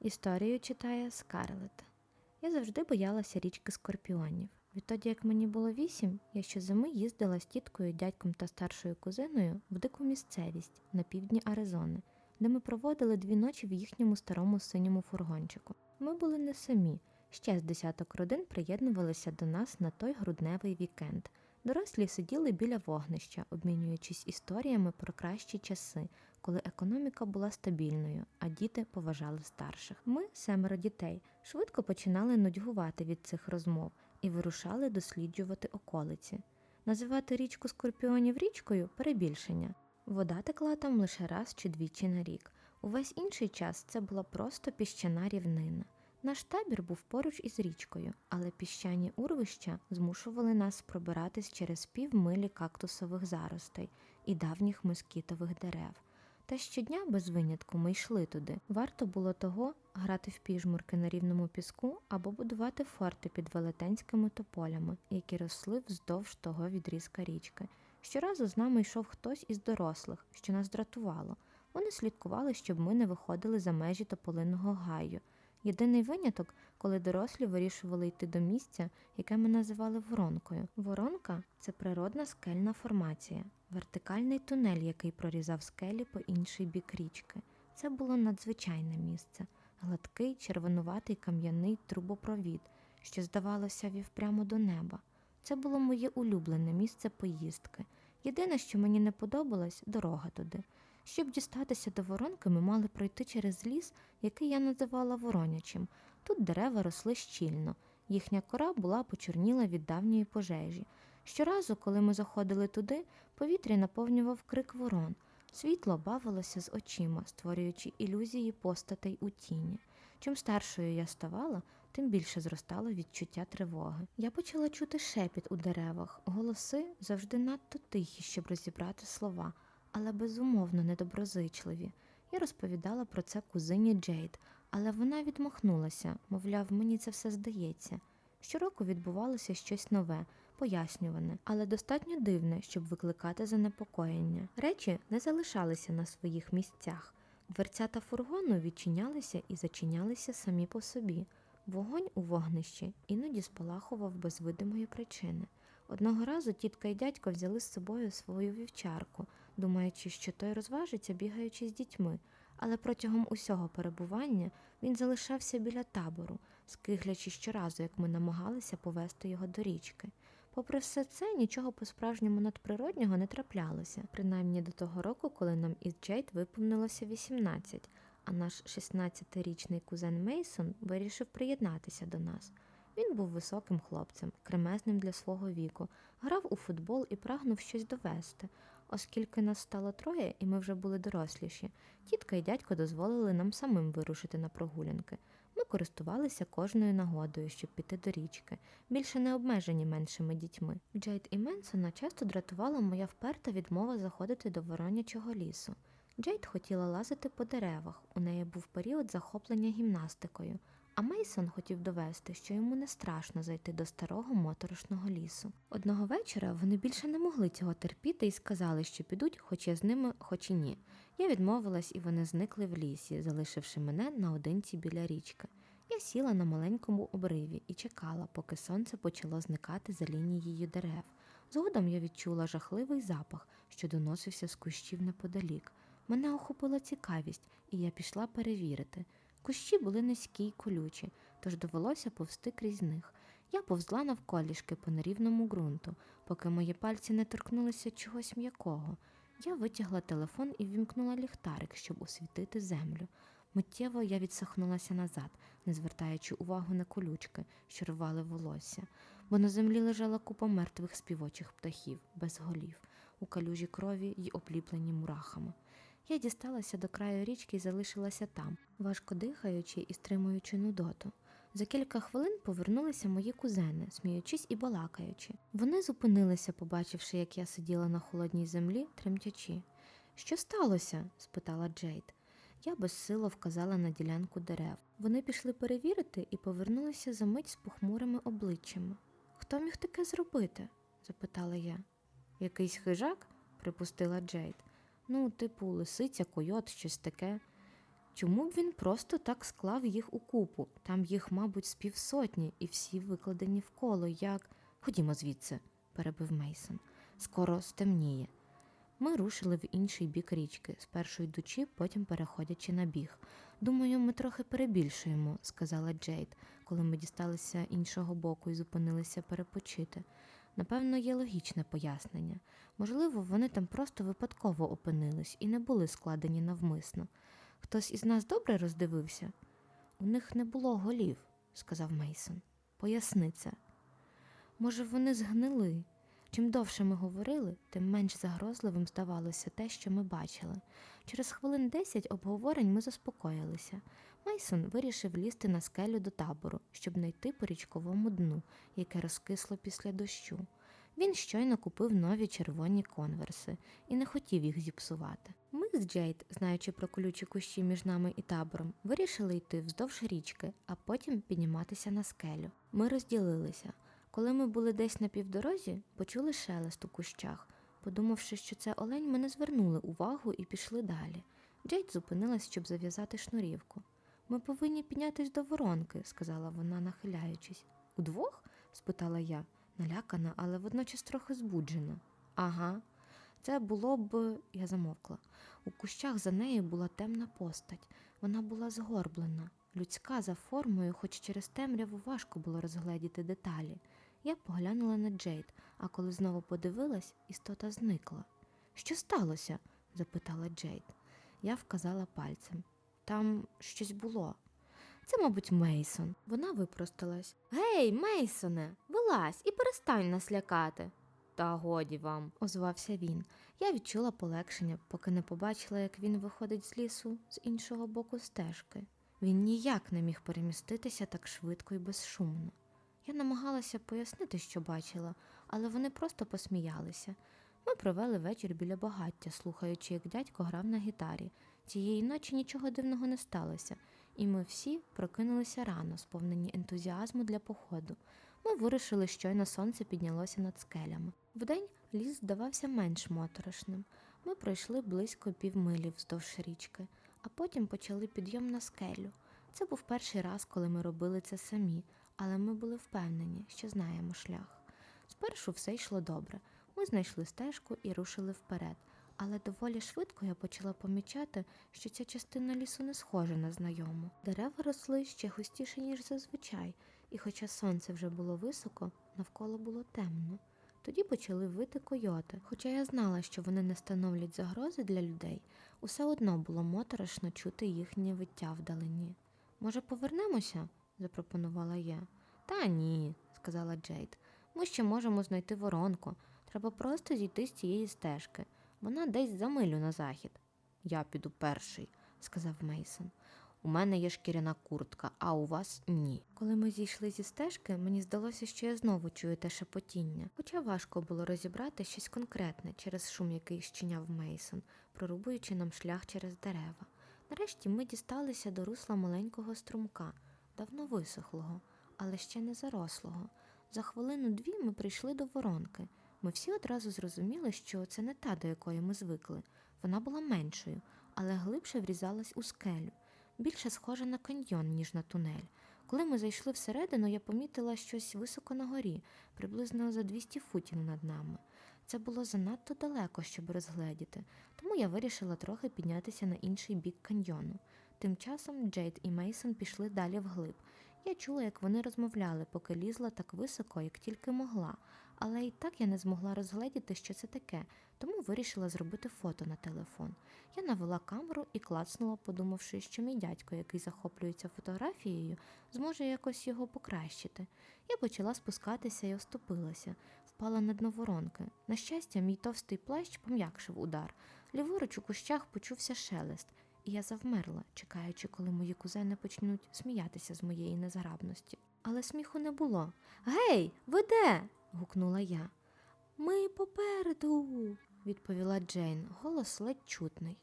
Історію читає Скарлет. Я завжди боялася річки скорпіонів. Відтоді, як мені було вісім, я щозими їздила з тіткою, дядьком та старшою кузиною в дику місцевість на півдні Аризони, де ми проводили дві ночі в їхньому старому синьому фургончику. Ми були не самі. Ще з десяток родин приєднувалися до нас на той грудневий вікенд. Дорослі сиділи біля вогнища, обмінюючись історіями про кращі часи, коли економіка була стабільною, а діти поважали старших. Ми, семеро дітей, швидко починали нудьгувати від цих розмов і вирушали досліджувати околиці. Називати річку скорпіонів річкою перебільшення. Вода текла там лише раз чи двічі на рік. Увесь інший час це була просто піщана рівнина. Наш табір був поруч із річкою, але піщані урвища змушували нас пробиратись через півмилі кактусових заростей і давніх москітових дерев. Та щодня без винятку ми йшли туди. Варто було того грати в піжмурки на рівному піску або будувати форти під велетенськими тополями, які росли вздовж того відрізка річки. Щоразу з нами йшов хтось із дорослих, що нас дратувало. Вони слідкували, щоб ми не виходили за межі тополиного гаю. Єдиний виняток, коли дорослі вирішували йти до місця, яке ми називали воронкою. Воронка це природна скельна формація, вертикальний тунель, який прорізав скелі по інший бік річки. Це було надзвичайне місце, гладкий, червонуватий кам'яний трубопровід, що, здавалося, вів прямо до неба. Це було моє улюблене місце поїздки. Єдине, що мені не подобалось, дорога туди. Щоб дістатися до воронки, ми мали пройти через ліс, який я називала воронячим. Тут дерева росли щільно, їхня кора була почорніла від давньої пожежі. Щоразу, коли ми заходили туди, повітря наповнював крик ворон. Світло бавилося з очима, створюючи ілюзії постатей у тіні. Чим старшою я ставала, тим більше зростало відчуття тривоги. Я почала чути шепіт у деревах, голоси завжди надто тихі, щоб розібрати слова але безумовно недоброзичливі. Я розповідала про це кузині Джейд, але вона відмахнулася, мовляв, мені це все здається. Щороку відбувалося щось нове, пояснюване, але достатньо дивне, щоб викликати занепокоєння. Речі не залишалися на своїх місцях. Дверцята фургону відчинялися і зачинялися самі по собі. Вогонь у вогнищі іноді спалахував без видимої причини. Одного разу тітка і дядько взяли з собою свою вівчарку, думаючи, що той розважиться, бігаючи з дітьми, але протягом усього перебування він залишався біля табору, скиглячи щоразу, як ми намагалися повести його до річки. Попри все це, нічого по-справжньому надприроднього не траплялося, принаймні до того року, коли нам із Джейд виповнилося 18, а наш 16-річний кузен Мейсон вирішив приєднатися до нас. Він був високим хлопцем, кремезним для свого віку, грав у футбол і прагнув щось довести. Оскільки нас стало троє, і ми вже були доросліші, тітка і дядько дозволили нам самим вирушити на прогулянки. Користувалися кожною нагодою, щоб піти до річки, більше не обмежені меншими дітьми. Джейд і Менсона часто дратувала моя вперта відмова заходити до воронячого лісу. Джейд хотіла лазити по деревах, у неї був період захоплення гімнастикою. А Мейсон хотів довести, що йому не страшно зайти до старого моторошного лісу. Одного вечора вони більше не могли цього терпіти і сказали, що підуть, хоч я з ними, хоч і ні. Я відмовилась, і вони зникли в лісі, залишивши мене наодинці біля річки. Я сіла на маленькому обриві і чекала, поки сонце почало зникати за лінією дерев. Згодом я відчула жахливий запах, що доносився з кущів неподалік. Мене охопила цікавість, і я пішла перевірити. Кущі були низькі й колючі, тож довелося повсти крізь них. Я повзла навколішки по нерівному ґрунту, поки мої пальці не торкнулися чогось м'якого. Я витягла телефон і ввімкнула ліхтарик, щоб освітити землю. Миттєво я відсахнулася назад, не звертаючи увагу на колючки, що рвали волосся, бо на землі лежала купа мертвих співочих птахів без голів, у калюжі крові й обліплені мурахами. Я дісталася до краю річки і залишилася там, важко дихаючи і стримуючи нудоту. За кілька хвилин повернулися мої кузени, сміючись і балакаючи. Вони зупинилися, побачивши, як я сиділа на холодній землі, тремтячи. Що сталося? спитала Джейд. Я безсило вказала на ділянку дерев. Вони пішли перевірити і повернулися за мить з похмурими обличчями. Хто міг таке зробити? запитала я. Якийсь хижак? припустила Джейд. Ну, типу, лисиця, койот, щось таке. Чому б він просто так склав їх у купу? Там їх, мабуть, з півсотні, і всі викладені в коло, як. Ходімо звідси, перебив Мейсон. Скоро стемніє. Ми рушили в інший бік річки, спершу йдучи, потім переходячи на біг. Думаю, ми трохи перебільшуємо, сказала Джейд, коли ми дісталися іншого боку і зупинилися перепочити. Напевно, є логічне пояснення. Можливо, вони там просто випадково опинились і не були складені навмисно. Хтось із нас добре роздивився? У них не було голів, сказав Мейсон. Поясни це. Може, вони згнили? Чим довше ми говорили, тим менш загрозливим здавалося те, що ми бачили. Через хвилин десять обговорень ми заспокоїлися. Мейсон вирішив лізти на скелю до табору, щоб знайти по річковому дну, яке розкисло після дощу. Він щойно купив нові червоні конверси і не хотів їх зіпсувати. Ми з Джейд, знаючи про колючі кущі між нами і табором, вирішили йти вздовж річки, а потім підніматися на скелю. Ми розділилися. Коли ми були десь на півдорозі, почули шелест у кущах. Подумавши, що це олень, ми не звернули увагу і пішли далі. Джейд зупинилась, щоб зав'язати шнурівку. Ми повинні піднятись до воронки, сказала вона, нахиляючись. Удвох? спитала я, налякана, але водночас трохи збуджена. Ага. Це було б. я замовкла. У кущах за нею була темна постать. Вона була згорблена, людська за формою, хоч через темряву важко було розгледіти деталі. Я поглянула на Джейд, а коли знову подивилась, істота зникла. Що сталося? запитала Джейд. Я вказала пальцем. Там щось було. Це, мабуть, Мейсон. Вона випросталась. Гей, Мейсоне, вилазь і перестань нас лякати. Та годі вам, озвався він. Я відчула полегшення, поки не побачила, як він виходить з лісу з іншого боку стежки. Він ніяк не міг переміститися так швидко і безшумно. Я намагалася пояснити, що бачила, але вони просто посміялися. Ми провели вечір біля багаття, слухаючи, як дядько грав на гітарі. Цієї ночі нічого дивного не сталося, і ми всі прокинулися рано, сповнені ентузіазму для походу. Ми вирушили, щойно сонце піднялося над скелями. Вдень ліс здавався менш моторошним. Ми пройшли близько півмилі вздовж річки, а потім почали підйом на скелю. Це був перший раз, коли ми робили це самі, але ми були впевнені, що знаємо шлях. Спершу все йшло добре. Ми знайшли стежку і рушили вперед, але доволі швидко я почала помічати, що ця частина лісу не схожа на знайому. Дерева росли ще густіше, ніж зазвичай, і хоча сонце вже було високо, навколо було темно. Тоді почали вити койоти. Хоча я знала, що вони не становлять загрози для людей, усе одно було моторошно чути їхнє виття вдалині. Може, повернемося? Запропонувала я. Та ні, сказала Джейд. Ми ще можемо знайти воронку. Треба просто зійти з цієї стежки. Вона десь за милю на захід. Я піду перший, сказав Мейсон. У мене є шкіряна куртка, а у вас ні. Коли ми зійшли зі стежки, мені здалося, що я знову чую те шепотіння, хоча важко було розібрати щось конкретне через шум, який щиняв Мейсон, прорубуючи нам шлях через дерева. Нарешті ми дісталися до русла маленького струмка, давно висохлого, але ще не зарослого. За хвилину-дві ми прийшли до воронки. Ми всі одразу зрозуміли, що це не та, до якої ми звикли. Вона була меншою, але глибше врізалась у скелю, більше схожа на каньйон, ніж на тунель. Коли ми зайшли всередину, я помітила щось високо на горі, приблизно за 200 футів над нами. Це було занадто далеко, щоб розгледіти, тому я вирішила трохи піднятися на інший бік каньйону. Тим часом Джейд і Мейсон пішли далі вглиб. Я чула, як вони розмовляли, поки лізла так високо, як тільки могла, але і так я не змогла розгледіти, що це таке, тому вирішила зробити фото на телефон. Я навела камеру і клацнула, подумавши, що мій дядько, який захоплюється фотографією, зможе якось його покращити. Я почала спускатися і оступилася, впала на дно воронки. На щастя, мій товстий плащ пом'якшив удар. Ліворуч у кущах почувся шелест, і я завмерла, чекаючи, коли мої кузени почнуть сміятися з моєї незграбності. Але сміху не було. Гей, ви де? гукнула я. Ми попереду, відповіла Джейн, голос ледь чутний.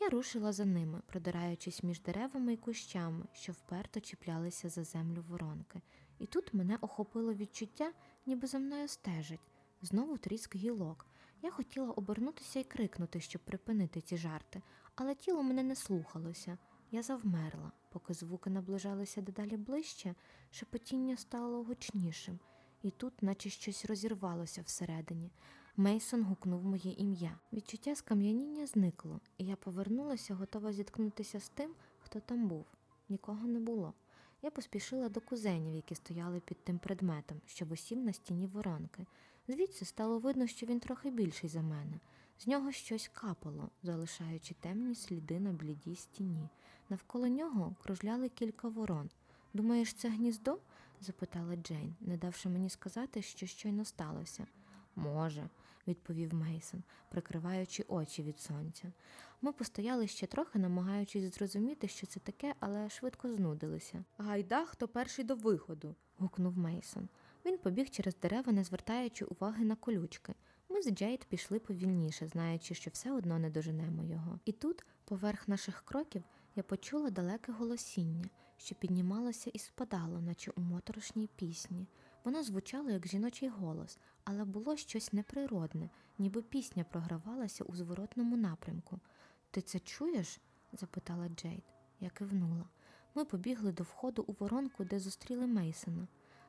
Я рушила за ними, продираючись між деревами і кущами, що вперто чіплялися за землю воронки. І тут мене охопило відчуття, ніби за мною стежать. Знову тріск гілок. Я хотіла обернутися і крикнути, щоб припинити ці жарти, але тіло мене не слухалося. Я завмерла, поки звуки наближалися дедалі ближче, шепотіння стало гучнішим, і тут, наче щось розірвалося всередині. Мейсон гукнув моє ім'я. Відчуття скам'яніння зникло, і я повернулася, готова зіткнутися з тим, хто там був. Нікого не було. Я поспішила до кузенів, які стояли під тим предметом, що висів на стіні воронки. Звідси стало видно, що він трохи більший за мене. З нього щось капало, залишаючи темні сліди на блідій стіні. Навколо нього кружляли кілька ворон. Думаєш, це гніздо? запитала Джейн, не давши мені сказати, що щойно сталося. Може, відповів Мейсон, прикриваючи очі від сонця. Ми постояли ще трохи, намагаючись зрозуміти, що це таке, але швидко знудилися. Гайда, хто перший до виходу. гукнув Мейсон. Він побіг через дерева, не звертаючи уваги на колючки. Ми з Джейд пішли повільніше, знаючи, що все одно не доженемо його. І тут, поверх наших кроків, я почула далеке голосіння, що піднімалося і спадало, наче у моторошній пісні. Воно звучало як жіночий голос, але було щось неприродне, ніби пісня програвалася у зворотному напрямку. Ти це чуєш? запитала Джейд. Я кивнула. Ми побігли до входу у воронку, де зустріли Мейсона.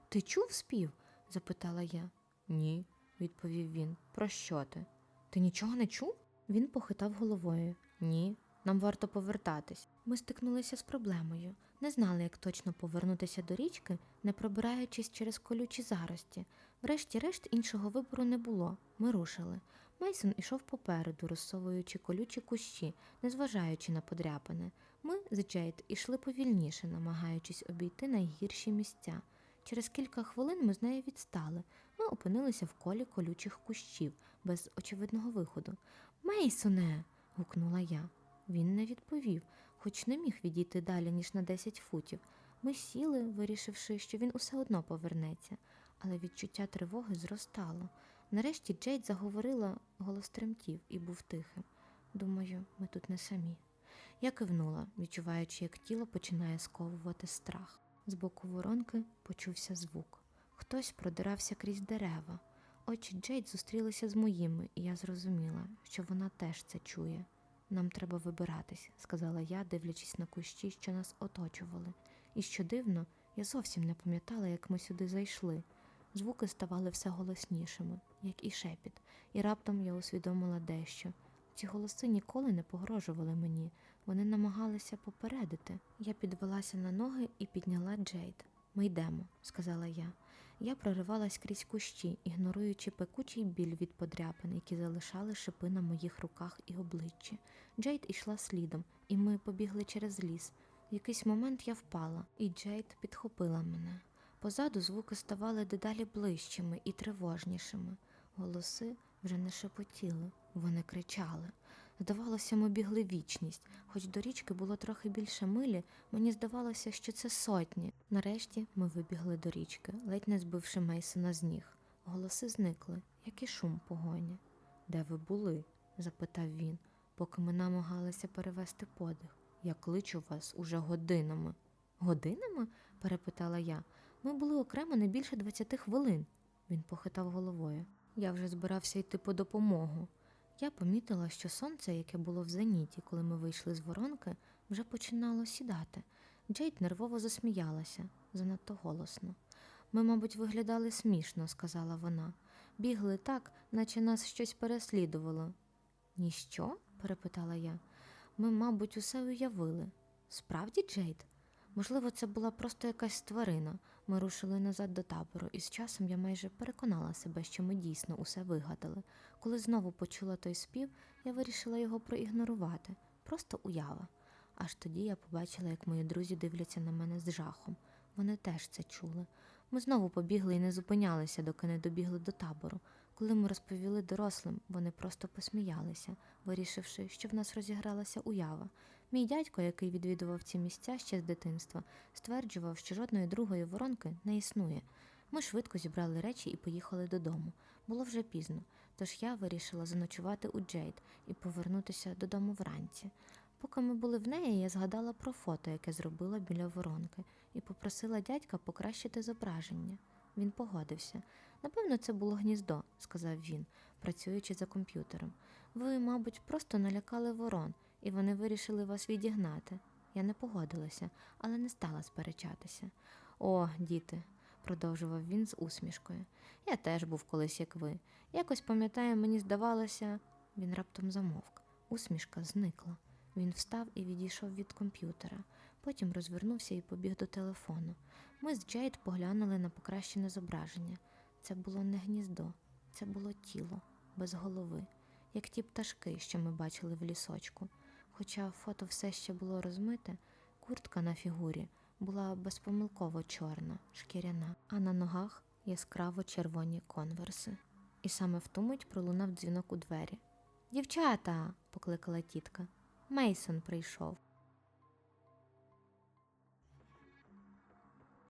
Ти чув спів? запитала я. Ні, відповів він. Про що ти? Ти нічого не чув? Він похитав головою. Ні, нам варто повертатись. Ми стикнулися з проблемою. Не знали, як точно повернутися до річки, не пробираючись через колючі зарості. Врешті-решт іншого вибору не було. Ми рушили. Мейсон ішов попереду, розсовуючи колючі кущі, незважаючи на подряпини. Ми з Джейд ішли повільніше, намагаючись обійти найгірші місця. Через кілька хвилин ми з нею відстали. Опинилися в колі колючих кущів, без очевидного виходу. Мейсоне. гукнула я. Він не відповів, хоч не міг відійти далі, ніж на 10 футів. Ми сіли, вирішивши, що він усе одно повернеться, але відчуття тривоги зростало. Нарешті Джейд заговорила, голос тремтів і був тихим. Думаю, ми тут не самі. Я кивнула, відчуваючи, як тіло починає сковувати страх. З боку воронки почувся звук. Хтось продирався крізь дерева. Очі Джейд зустрілися з моїми, і я зрозуміла, що вона теж це чує. Нам треба вибиратись, сказала я, дивлячись на кущі, що нас оточували. І що дивно, я зовсім не пам'ятала, як ми сюди зайшли. Звуки ставали все голоснішими, як і шепіт, і раптом я усвідомила дещо. Ці голоси ніколи не погрожували мені, вони намагалися попередити. Я підвелася на ноги і підняла Джейд. Ми йдемо, сказала я. Я проривалась крізь кущі, ігноруючи пекучий біль від подряпин, які залишали шипи на моїх руках і обличчі. Джейд ішла слідом, і ми побігли через ліс. В якийсь момент я впала, і Джейд підхопила мене. Позаду звуки ставали дедалі ближчими і тривожнішими. Голоси вже не шепотіли, вони кричали. Здавалося, ми бігли вічність, хоч до річки було трохи більше милі, мені здавалося, що це сотні. Нарешті ми вибігли до річки, ледь не збивши Мейсона з ніг. Голоси зникли, як і шум погоні. Де ви були? запитав він, поки ми намагалися перевести подих. Я кличу вас уже годинами. Годинами? перепитала я. Ми були окремо не більше двадцяти хвилин. Він похитав головою. Я вже збирався йти по допомогу. Я помітила, що сонце, яке було в зеніті, коли ми вийшли з воронки, вже починало сідати. Джейд нервово засміялася, занадто голосно. Ми, мабуть, виглядали смішно, сказала вона. Бігли так, наче нас щось переслідувало. Ніщо? перепитала я. Ми, мабуть, усе уявили. Справді, Джейд? Можливо, це була просто якась тварина. Ми рушили назад до табору, і з часом я майже переконала себе, що ми дійсно усе вигадали. Коли знову почула той спів, я вирішила його проігнорувати. Просто уява. Аж тоді я побачила, як мої друзі дивляться на мене з жахом. Вони теж це чули. Ми знову побігли і не зупинялися, доки не добігли до табору. Коли ми розповіли дорослим, вони просто посміялися, вирішивши, що в нас розігралася уява. Мій дядько, який відвідував ці місця ще з дитинства, стверджував, що жодної другої воронки не існує. Ми швидко зібрали речі і поїхали додому. Було вже пізно, тож я вирішила заночувати у Джейд і повернутися додому вранці. Поки ми були в неї, я згадала про фото, яке зробила біля воронки, і попросила дядька покращити зображення. Він погодився. Напевно, це було гніздо, сказав він, працюючи за комп'ютером. Ви, мабуть, просто налякали ворон, і вони вирішили вас відігнати. Я не погодилася, але не стала сперечатися. О, діти, продовжував він з усмішкою. Я теж був колись як ви. Якось пам'ятаю, мені здавалося, він раптом замовк. Усмішка зникла. Він встав і відійшов від комп'ютера. Потім розвернувся і побіг до телефону. Ми з Джейд поглянули на покращене зображення. Це було не гніздо, це було тіло, без голови, як ті пташки, що ми бачили в лісочку. Хоча фото все ще було розмите, куртка на фігурі була безпомилково чорна, шкіряна, а на ногах яскраво червоні конверси. І саме в ту мить пролунав дзвінок у двері. Дівчата. покликала тітка. Мейсон прийшов.